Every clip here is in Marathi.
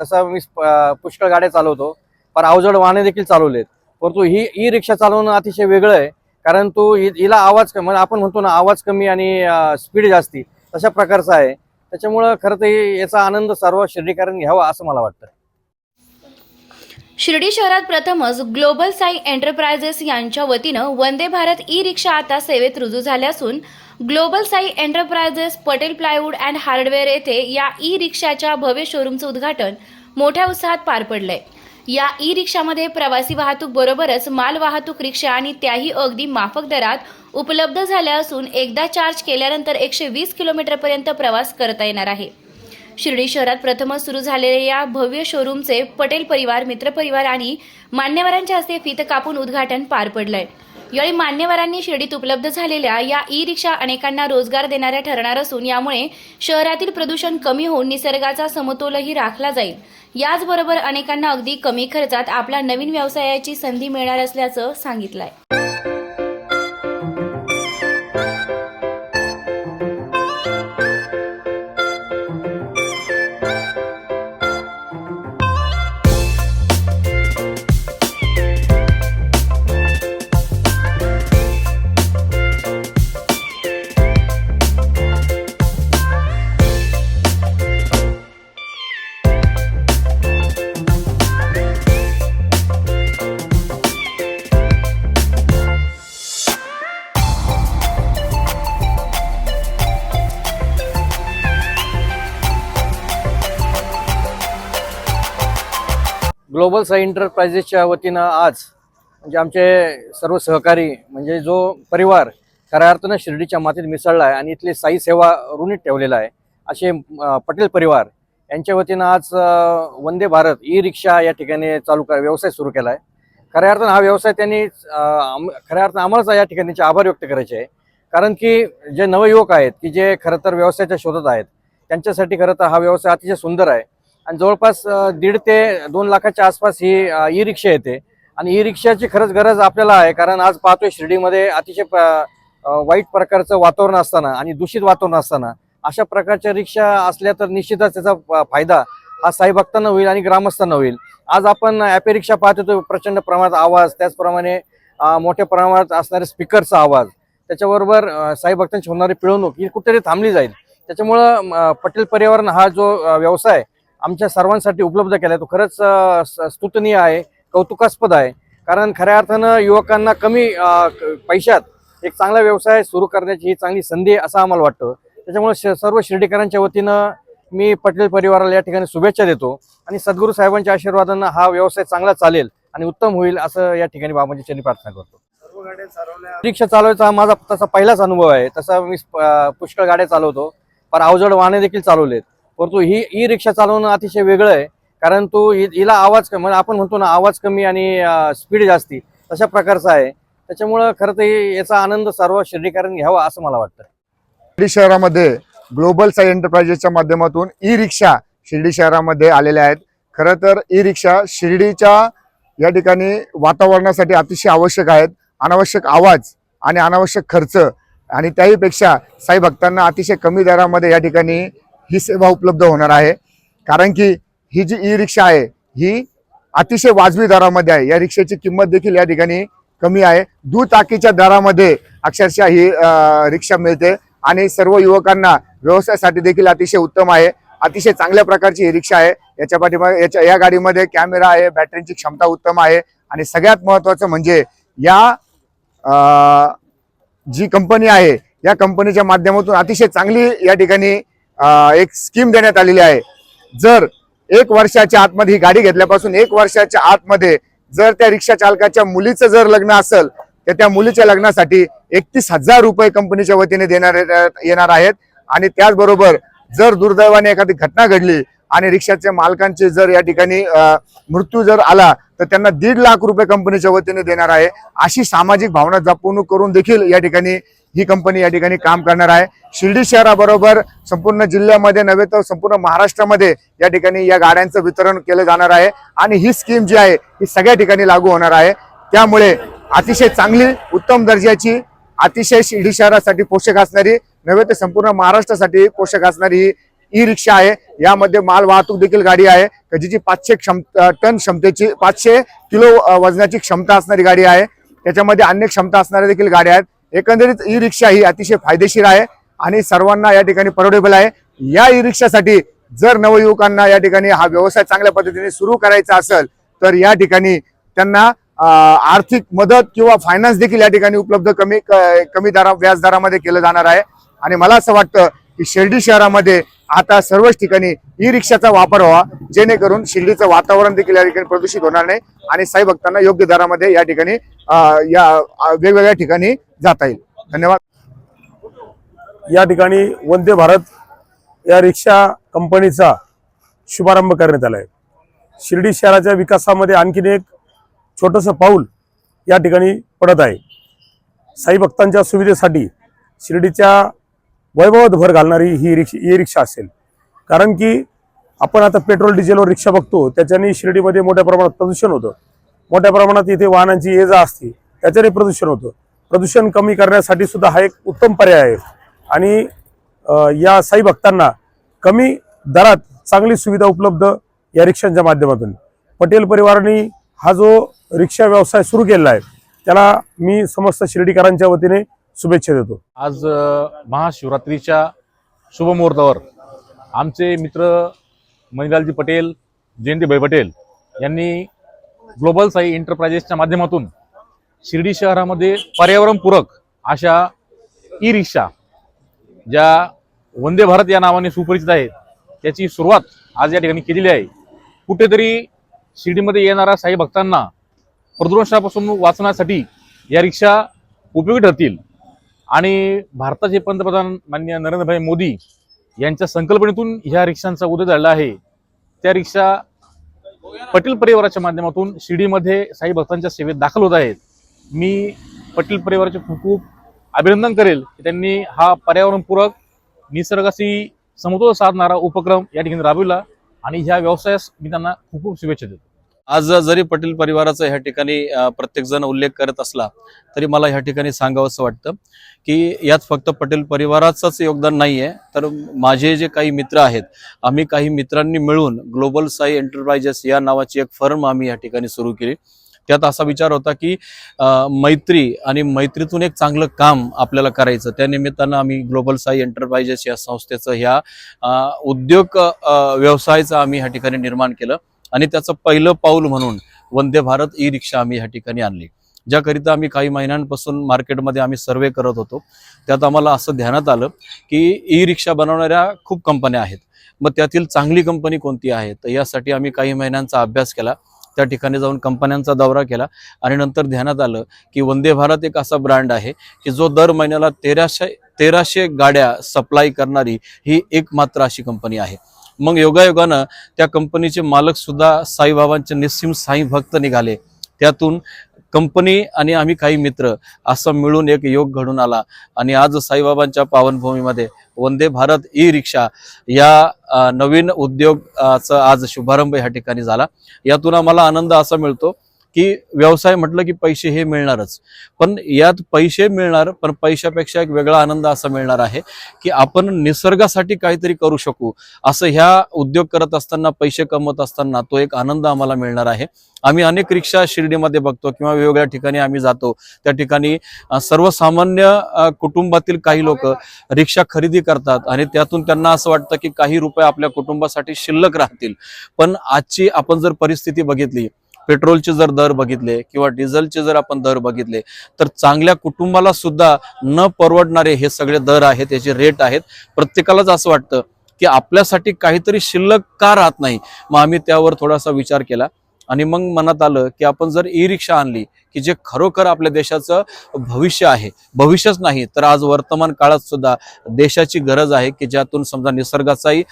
तसं मी पुष्कळ गाड्या चालवतो. पण अवजड वाहने देखील चालवलेत. परंतु ही ई रिक्षा चालवणं अतिशय वेगळं आहे. कारण तो हि- हिला आवाज कमी म्हणजे आपण म्हणतो ना आवाज कमी आणि स्पीड जास्ती तशा प्रकारचा आहे. त्याच्यामुळं खरं तर याचा आनंद सर्व शहरीकरण घ्यावा असं मला वाटतं. शिर्डी शहरात प्रथमच ग्लोबल साई एंटरप्रायझेस यांच्या वतीनं वंदे भारत ई रिक्षा आता सेवेत रुजू झाल्या असून global Sai enterprises Patel plywood and hardware येथे या ई रिक्षाच्या भव्य शोरूमचं उद्घाटन मोठ्या उत्साहात पार पडलंय. या ई रिक्षामध्ये प्रवासी वाहतूक बरोबरच माल वाहतूक रिक्षा आणि त्याही अगदी माफक दरात उपलब्ध झाल्या असून एकदा चार्ज केल्यानंतर एकशे वीस किलोमीटरपर्यंत प्रवास करता येणार आहे. शिर्डी शहरात प्रथमच सुरू झालेल्या या भव्य शोरूमचे पटेल परिवार मित्रपरिवार आणि मान्यवरांच्या हस्ते फीत कापून उद्घाटन पार पडलंय. यावेळी मान्यवरांनी शिर्डीत उपलब्ध झालेल्या या ई रिक्षा अनेकांना रोजगार देणाऱ्या ठरणार असून यामुळे शहरातील प्रदूषण कमी होऊन निसर्गाचा समतोलही राखला जाईल. याचबरोबर अनेकांना अगदी कमी खर्चात आपल्या नवीन व्यवसायाची संधी मिळणार असल्याचं सांगितलंय. ग्लोबल साई एंटरप्राइजेसच्या वतीनं आज म्हणजे आमचे सर्व सहकारी म्हणजे जो परिवार खऱ्या अर्थानं शिर्डीच्या मातीत मिसळला आहे आणि इथली साई सेवा ऋणीत ठेवलेला आहे असे पटेल परिवार यांच्या वतीनं आज वंदे भारत ई रिक्षा या ठिकाणी चालू कर व्यवसाय सुरू केला आहे. खऱ्या अर्थानं हा व्यवसाय त्यांनी खऱ्या अर्थानं आम्हालाच या ठिकाणीचे आभार व्यक्त करायचे आहे. कारण की जे नवयुवक आहेत की जे खरं तर व्यवसायाच्या शोधात आहेत त्यांच्यासाठी खरं तर हा व्यवसाय अतिशय सुंदर आहे. आणि जवळपास दीड ते दोन लाखाच्या आसपास ही ई रिक्षा येते. आणि ई रिक्षाची खरंच गरज आपल्याला आहे कारण आज पाहतोय शिर्डीमध्ये अतिशय वाईट प्रकारचं वातावरण असताना आणि दूषित वातावरण असताना अशा प्रकारच्या रिक्षा असल्या तर निश्चितच त्याचा फायदा हा साई भक्तांना होईल आणि ग्रामस्थांना होईल. आज आपण ॲपे रिक्षा पाहतो तो प्रचंड प्रमाणात आवाज त्याचप्रमाणे मोठ्या प्रमाणात असणारे स्पीकरचा आवाज त्याच्याबरोबर साई भक्तांची होणारी पिळवणूक ही कुठेतरी थांबली जाईल. त्याच्यामुळं पटेल पर्यावरण हा जो व्यवसाय आमच्या सर्वांसाठी उपलब्ध केला आहे तो खरंच स- स्तुतनीय आहे कौतुकास्पद आहे. कारण खऱ्या अर्थानं युवकांना कमी पैशात एक चांगला व्यवसाय सुरू करण्याची ही चांगली संधी आहे असं आम्हाला वाटतं. त्याच्यामुळे श- सर्व शिर्डीकरांच्या वतीनं मी पटेल परिवाराला या ठिकाणी शुभेच्छा देतो आणि सद्गुरू साहेबांच्या आशीर्वादानं हा व्यवसाय चांगला चालेल आणि उत्तम होईल असं या ठिकाणी बाबांची चरणी प्रार्थना करतो. रिक्षा चालवायचा हा माझा तसा पहिलाच अनुभव आहे. तसा मी पुष्कळ गाड्या चालवतो. पण अवजड वाहने देखील चालवलेत. परंतु ही ई रिक्षा चालवणं अतिशय वेगळं आहे. कारण तो हि- हिला आवाज कमी म्हणजे आपण म्हणतो ना आवाज कमी आणि स्पीड जास्ती तशा प्रकारचा आहे. त्याच्यामुळं खरं तर याचा आनंद सर्व शिर्डीकरांनी घ्यावा असं मला वाटतं. शिर्डी शहरामध्ये ग्लोबल साई एंटरप्राइजेसच्या माध्यमातून ई रिक्षा शिर्डी शहरामध्ये आलेल्या आहेत. खरं तर ई रिक्षा शिर्डीच्या या ठिकाणी वातावरणासाठी अतिशय आवश्यक आहेत. अनावश्यक आवाज आणि अनावश्यक खर्च आणि त्याहीपेक्षा साई भक्तांना अतिशय कमी दरामध्ये या ठिकाणी ही सेवा उपलब्ध होणार आहे. कारण की ही जी ई रिक्षा आहे ही अतिशय वाजवी दरामध्ये आहे. या रिक्षाची किंमत देखील या ठिकाणी कमी आहे. दुचाकीच्या दरामध्ये अक्षरशः ही रिक्षा मिळते आणि सर्व युवकांना व्यवसायासाठी देखील अतिशय उत्तम आहे. अतिशय चांगल्या प्रकारची ही रिक्षा आहे. याच्या पाठीमागे याच्या या गाडीमध्ये कॅमेरा आहे बॅटरीची क्षमता उत्तम आहे आणि सगळ्यात महत्वाचं म्हणजे या जी कंपनी आहे या कंपनीच्या माध्यमातून अतिशय चांगली या ठिकाणी एक स्कीम देण्यात आलेली आहे. जर एक वर्षाच्या आतमध्ये ही गाडी घेतल्यापासून एक वर्षाच्या आतमध्ये जर त्या रिक्षा चालकाच्या मुलीचं जर लग्न असेल तर त्या मुलीच्या लग्नासाठी एकतीस हजार रुपये कंपनीच्या वतीने देणार येणार आहेत. आणि त्याचबरोबर जर दुर्दैवाने एखादी घटना घडली आणि रिक्षाच्या मालकांचे जर या ठिकाणी मृत्यू जर आला तर त्यांना दीड लाख रुपये कंपनीच्या वतीने देणार आहे. अशी सामाजिक भावना जपवणूक करून देखील या ठिकाणी ही कंपनी या ठिकाणी काम करणार आहे. शिर्डी शहराबरोबर संपूर्ण जिल्ह्यामध्ये नव्हे तर संपूर्ण महाराष्ट्रामध्ये या ठिकाणी या गाड्यांचं वितरण केलं जाणार आहे. आणि ही स्कीम जी आहे ही सगळ्या ठिकाणी लागू होणार आहे. त्यामुळे अतिशय चांगली उत्तम दर्जाची अतिशय शिर्डी शहरासाठी पोषक असणारी नव्हे तर संपूर्ण महाराष्ट्रासाठी पोषक असणारी ही ई रिक्षा आहे. यामध्ये माल वाहतूक देखील गाडी आहे. जिची पाचशे क्षम टन क्षमतेची पाचशे किलो वजनाची क्षमता असणारी गाडी आहे. त्याच्यामध्ये अन्य क्षमता असणाऱ्या देखील गाड्या आहेत. एकंदरीत ई रिक्षा ही अतिशय फायदेशीर आहे आणि सर्वांना या ठिकाणी परवडेबल आहे. या ई रिक्षासाठी जर नवयुवकांना या ठिकाणी हा व्यवसाय चांगल्या पद्धतीने सुरू करायचा असेल तर या ठिकाणी त्यांना आर्थिक मदत किंवा फायनान्स देखील या ठिकाणी उपलब्ध कमी कमी दरा व्याजदरामध्ये केलं जाणार आहे. आणि मला असं वाटतं की शिर्डी शहरामध्ये आता सर्वच ठिकाणी ई रिक्षाचा वापर व्हावा जेणेकरून शिर्डीचं वातावरण देखील या ठिकाणी प्रदूषित होणार नाही आणि साई भक्तांना योग्य दरामध्ये या ठिकाणी या वेगवेगळ्या ठिकाणी जाता येईल. धन्यवाद. या ठिकाणी वंदे भारत या रिक्षा कंपनीचा शुभारंभ करण्यात आला आहे शिर्डी शहराच्या विकासामध्ये आणखीन एक छोटंसं पाऊल या ठिकाणी पडत आहे. साई भक्तांच्या सुविधेसाठी शिर्डीच्या वैभवात भर घालणारी ही रिक्षा ई रिक्षा असेल. कारण की आपण आता पेट्रोल डिझेलवर रिक्षा बघतो त्याच्याने शिर्डीमध्ये मोठ्या प्रमाणात प्रदूषण होतं. मोठ्या प्रमाणात इथे वाहनांची ये जा असते. त्याच्याने प्रदूषण होतं. प्रदूषण कमी करण्यासाठी सुद्धा हा एक उत्तम पर्याय आहे. आणि या साई भक्तांना कमी दरात चांगली सुविधा उपलब्ध या रिक्षांच्या माध्यमातून. पटेल परिवाराने हा जो रिक्षा व्यवसाय सुरू केलेला आहे त्याला मी समस्त शिर्डीकरांच्या वतीने शुभेच्छा देतो. आज महाशिवरात्रीच्या शुभमुहूर्तावर आमचे मित्र मणिलालजी पटेल जयंतीभाई पटेल यांनी ग्लोबल साई एंटरप्राइजेसच्या माध्यमातून शिर्डी शहरामध्ये पर्यावरणपूरक अशा ई रिक्षा ज्या वंदे भारत या नावाने सुपरिचित आहेत त्याची सुरुवात आज या ठिकाणी केलेली आहे. कुठेतरी शिर्डीमध्ये येणाऱ्या साई भक्तांना प्रदूषणापासून वाचण्यासाठी या रिक्षा उपयोगी ठरतील. आणि भारताचे पंतप्रधान माननीय नरेंद्रभाई मोदी यांच्या संकल्पनेतून ह्या रिक्षांचा उदय झाला आहे. त्या रिक्षा पटेल परिवाराच्या माध्यमातून शिर्डीमध्ये साई भक्तांच्या सेवेत दाखल होत आहेत. मी पटेल परिवाराचे खूप खूप अभिनंदन करेल की त्यांनी हा पर्यावरणपूरक निसर्गाशी समतोल साधणारा उपक्रम या ठिकाणी राबविला आणि ह्या व्यवसायास मी त्यांना खूप खूप शुभेच्छा देतो. आज जरी पटेल परिवाराचा ह्या ठिकाणी प्रत्येकजण उल्लेख करत असला तरी मला ह्या ठिकाणी सांगावंसं वाटतं की यात फक्त पटेल परिवाराचंच योगदान नाही आहे तर माझे जे काही मित्र आहेत आम्ही काही मित्रांनी मिळून ग्लोबल साई एंटरप्राइजेस या नावाची एक फर्म आम्ही या ठिकाणी सुरू केली. त्यात असा विचार होता की मैत्री आणि मैत्रीतून एक चांगलं काम आपल्याला करायचं. त्या निमित्तानं आम्ही ग्लोबल साई एंटरप्राइजेस या संस्थेचं ह्या उद्योग व्यवसायाचं आम्ही ह्या ठिकाणी निर्माण केलं. आणि त्याचं पहिलं पाऊल म्हणून वंदे भारत ई रिक्षा आम्ही ह्या ठिकाणी आणली. ज्याकरिता आम्ही काही महिन्यांपासून मार्केटमध्ये आम्ही सर्वे करत होतो त्यात आम्हाला असं ध्यानात आलं की ई रिक्षा बनवणाऱ्या खूप कंपन्या आहेत. मग त्यातील चांगली कंपनी कोणती आहे? तर यासाठी आम्ही काही महिन्यांचा अभ्यास केला त्या ठिकाणी जाऊन कंपन्यांचा दौरा केला आणि नंतर ध्यानात आलं की वंदे भारत एक असा ब्रँड आहे की जो दर महिन्याला तेराशे तेराशे गाड्या सप्लाय करणारी ही एकमात्र अशी कंपनी आहे. मग योगायोगानं त्या कंपनीचे मालक सुद्धा साईबाबांचे निस्सिम साई भक्त निघाले. त्यातून कंपनी आणि आम्ही काही मित्र असं मिळून एक योग घडून आला. आणि आज साईबाबांच्या पावनभूमीमध्ये वंदे भारत ई रिक्षा या नवीन उद्योगाचा आज शुभारंभ ह्या ठिकाणी झाला. यातून आम्हाला आनंद असा मिळतो की व्यवसाय म्हटलं की पैसे हे मिळणारच. पण यात पैसे मिळणार पण पैशापेक्षा एक वेगळा आनंद असा मिळणार आहे की आपण निसर्गासाठी काहीतरी करू शकू. असं ह्या उद्योग करत असताना पैसे कमवत असताना तो एक आनंद आम्हाला मिळणार आहे. आम्ही अनेक रिक्षा शिर्डीमध्ये बघतो किंवा वेगवेगळ्या ठिकाणी आम्ही जातो. त्या ठिकाणी सर्वसामान्य कुटुंबातील काही लोक रिक्षा खरेदी करतात आणि त्यातून त्यांना असं वाटतं की काही रुपये आपल्या कुटुंबासाठी शिल्लक राहतील. पण आजची आपण जर परिस्थिती बघितली पेट्रोलचे जर दर बघितले किंवा डिझेलचे जर आपण दर बघितले तर चांगल्या कुटुंबाला सुद्धा न परवडणारे हे सगळे दर आहेत याचे रेट आहेत. प्रत्येकालाच असं वाटतं की आपल्यासाठी काहीतरी शिल्लक का राहत नाही? मग आम्ही त्यावर थोडासा विचार केला. आणि मग मनात आलं की आपण जर ई रिक्षा आणली की जे खरोखर आपल्या देशाचं भविष्य आहे भविष्यच नाही तर आज वर्तमान काळात सुद्धा देशाची गरज आहे की ज्यातून समजा निसर्गाचाही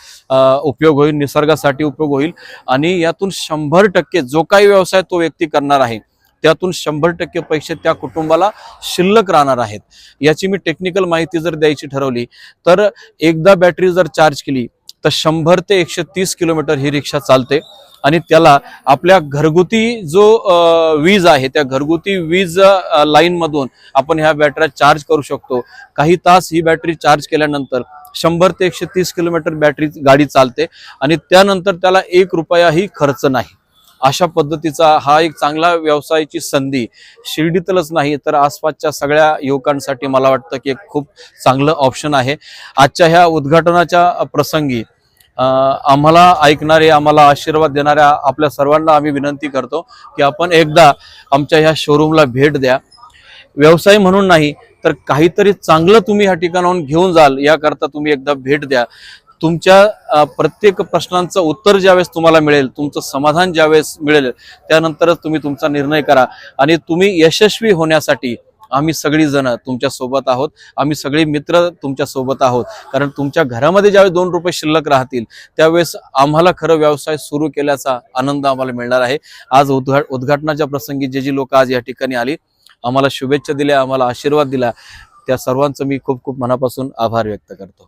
उपयोग होईल निसर्गासाठी उपयोग होईल आणि यातून शंभर टक्के जो काही व्यवसाय तो व्यक्ती करणार आहे त्यातून शंभर टक्के पैसे त्या कुटुंबाला शिल्लक राहणार आहेत. याची मी टेक्निकल माहिती जर द्यायची ठरवली तर एकदा बॅटरी जर चार्ज केली तर शंभर ते एकशे तीस किलोमीटर ही रिक्षा चालते. आणि त्याला आपल्या घरगुती जो वीज आहे त्या घरगुती वीज लाईन मधून आपण ह्या बॅटऱ्या चार्ज करू शकतो. काही तास ही बॅटरी चार्ज केल्यानंतर शंभर ते एकशे तीस किलोमीटर बॅटरी गाडी चालते आणि त्यानंतर त्याला एक रुपयाही खर्च नाही. अशा पद्धतीचा हा एक चांगला व्यवसायाची संधी शिर्डीतलंच नाही तर आसपासच्या सगळ्या युवकांसाठी मला वाटतं की एक खूप चांगलं ऑप्शन आहे. आजच्या ह्या उद्घाटनाच्या प्रसंगी आम्हाला ऐकणारे आम्हाला आशीर्वाद देणाऱ्या आपल्या सर्वांना आम्ही विनंती करतो की आपण एकदा आमच्या ह्या शोरूमला भेट द्या. व्यवसाय म्हणून नाही तर काहीतरी चांगलं तुम्ही ह्या ठिकाणाहून घेऊन जाल याकरता तुम्ही एकदा भेट द्या. तुमच्या प्रत्येक प्रश्नांचं उत्तर ज्यावेळेस तुम्हाला मिळेल तुमचं समाधान ज्यावेळेस मिळेल त्यानंतरच तुम्ही तुमचा निर्णय करा. आणि तुम्ही यशस्वी होण्यासाठी आम्ही सगळी जण तुमच्यासोबत आहोत. आम्ही सगळे मित्र तुमच्यासोबत आहोत. कारण तुमच्या घरामध्ये ज्यावेळेस दोन रुपये शिल्लक राहतील त्यावेळेस आम्हाला खरं व्यवसाय सुरू केल्याचा आनंद आम्हाला मिळणार आहे. आज उद्घा उद्घाटनाच्या प्रसंगी जे जी लोक आज या ठिकाणी आली आम्हाला शुभेच्छा दिल्या आम्हाला आशीर्वाद दिला. त्या सर्वांचं मी खूप खूप मनापासून आभार व्यक्त करतो.